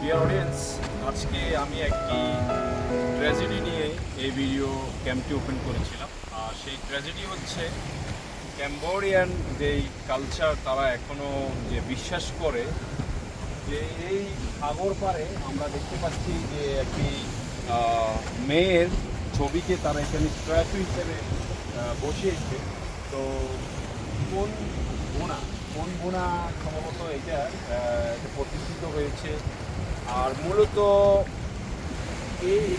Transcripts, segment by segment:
Dear audience আজকে আমি একটি ট্র্যাজেডি নিয়ে এই ভিডিও ক্যাম্পটি ওপেন করেছিলাম। আর সেই ট্র্যাজেডি হচ্ছে ক্যাম্বোডিয়ান যেই কালচার তারা এখনও যে বিশ্বাস করে, যে এই সাগর পারে আমরা দেখতে পাচ্ছি যে একটি মেয়ের ছবিকে তারা এখানে স্ট্যাচু হিসেবে বসিয়েছে। তো কোন কোন বোনা সম্ভবত এটা প্রতিষ্ঠিত হয়েছে। আর মূলত এই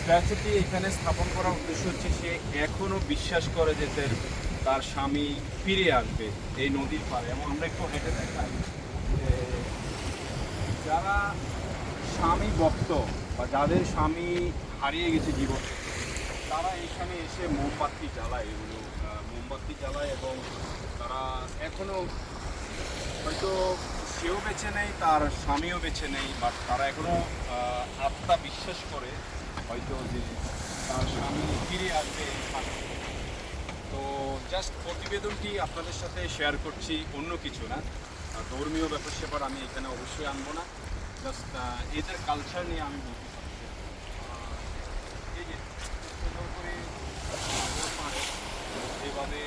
স্ট্যাচুটি এখানে স্থাপন করার উদ্দেশ্য হচ্ছে, সে এখনও বিশ্বাস করে যে তার- তার স্বামী ফিরে আসবে এই নদীর পাড়ে। এবং আমরা একটু হেঁটে দেখাই। যারা স্বামী ভক্ত বা যাদের স্বামী হারিয়ে গেছে জীবন তারা এখানে এসে মোমবাতি জ্বালায় এগুলো মোমবাতি জ্বালায় এবং তারা এখনও হয়তো সেও বেছে নেই তার স্বামীও বেছে নেই বাট তারা এখনও আহ, আত্মা বিশ্বাস করে হয়তো যে তার স্বামী ফিরে আসবে তো জাস্ট প্রতিবেদনটি আপনাদের সাথে শেয়ার করছি অন্য কিছু না। ধর্মীয় ব্যাপার স্যাপার আমি এখানে অবশ্যই আনব না। জাস্ট এদের কালচার নিয়ে আমি বলতে চাচ্ছি আহ, এই যে সুন্দর করে সাগর পাড়ে এভাবে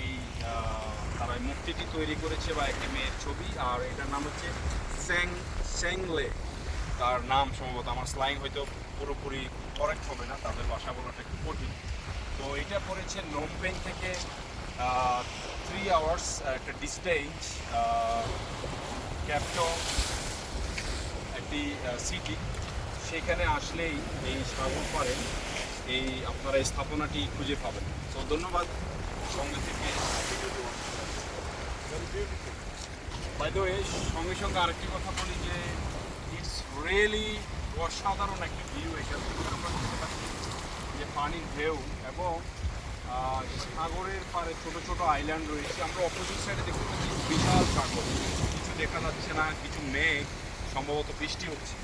এই আহ, তারা মূর্তিটি তৈরি করেছে বা একটি মেয়ের ছবি, আর এটার নাম হচ্ছে স্যাং স্যাংলে তার নাম সম্ভবত আমার স্লাইং হয়তো পুরোপুরি করেক্ট হবে না, তাদের ভাষা বলাটা একটু কঠিন। তো এটা পড়েছে নোমপেন থেকে থ্রি আওয়ার্স একটা ডিস্টেন্স ক্যাপটো একটি সিটি সেখানে আসলেই এই সাগর পারে, এই আপনারা স্থাপনাটি খুঁজে পাবেন। তো ধন্যবাদ। সঙ্গে থেকে বাই দ্য ওয়ে সঙ্গে সঙ্গে আরেকটি কথা বলি যে ইটস রিয়েলি অসাধারণ একটি ভিউ থেকে আমরা দেখতে পাচ্ছি যে পানির ঢেউ এবং সাগরের পারে ছোট ছোট আইল্যান্ড রয়েছে। আমরা অপোজিট সাইডে দেখতে পাচ্ছি বিশাল সাগর। কিছু দেখা যাচ্ছে না, কিছু মেঘ সম্ভবত বৃষ্টি হচ্ছে।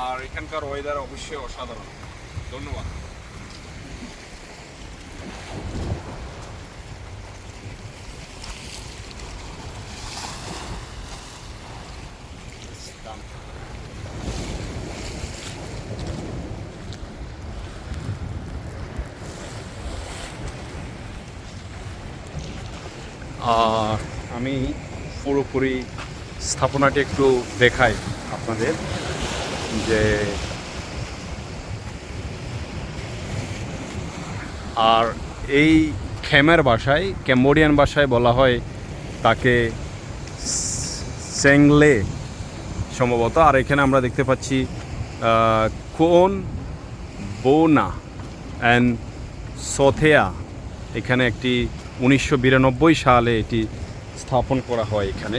আর এখানকার ওয়েদার অবশ্যই অসাধারণ। ধন্যবাদ। আর আমি পুরোপুরি স্থাপনাটি একটু দেখাই আপনাদের যে আর এই খেমের ভাষায় ক্যাম্বোডিয়ান ভাষায় বলা হয় তাকে সেংলে সম্ভবত। আর এখানে আমরা দেখতে পাচ্ছি কোন বোনা অ্যান্ড সোথেয়া। এখানে একটি উনিশশো বিরানব্বই সালে এটি স্থাপন করা হয় এখানে।